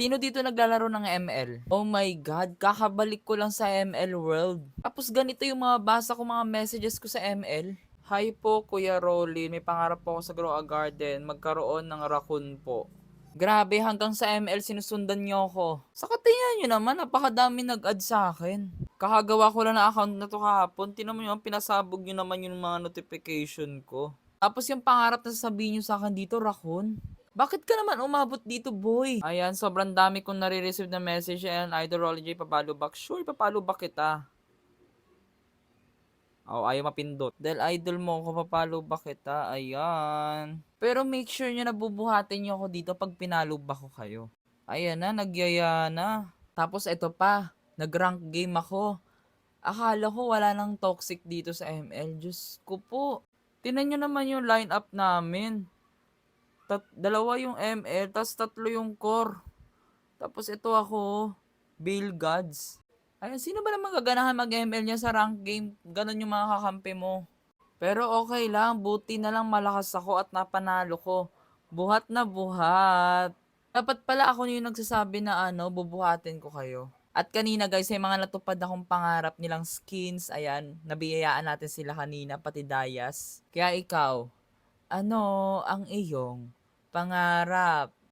Sino dito naglalaro ng ML? Oh my God, kakabalik ko lang sa ML World. Tapos ganito yung mga basa ko mga messages ko sa ML. Hi po, Kuya Rolly. May pangarap po ako sa Grow a Garden. Magkaroon ng raccoon po. Grabe, hanggang sa ML sinusundan niyo ako. Sa katiyan nyo naman, napakadami nag-add sa akin. Kakagawa ko lang na account na to kahapon. Tinan mo yun, pinasabog nyo naman yung mga notification ko. Tapos yung pangarap na sasabihin nyo sa akin dito, raccoon. Bakit ka naman umabot dito, boy? Ayan, sobrang dami kong nare-receive na message. Ayan, Idol papalo back. Sure, papalo back kita. Oh, ayaw mapindot. Dahil idol mo ako, papalo ba kita? Ayan. Pero make sure nyo na bubuhatin nyo ako dito pag pinalo ba ko kayo. Ayan na, nagyaya na. Tapos ito pa, nag-rank game ako. Akala ko wala nang toxic dito sa ML. Diyos ko po. Tinan nyo naman yung lineup namin. Tat dalawa yung ML, tas tatlo yung core. Tapos ito ako, Bill Gods. Ayun, sino ba naman gaganahan mag-ML niya sa rank game? Ganon yung mga kakampi mo. Pero okay lang, buti na lang malakas ako at napanalo ko. Buhat na buhat. Dapat pala ako yung nagsasabi na ano, bubuhatin ko kayo. At kanina guys, may mga natupad akong pangarap nilang skins. Ayan, nabiyayaan natin sila kanina, pati Dayas. Kaya ikaw, ano ang iyong pangarap?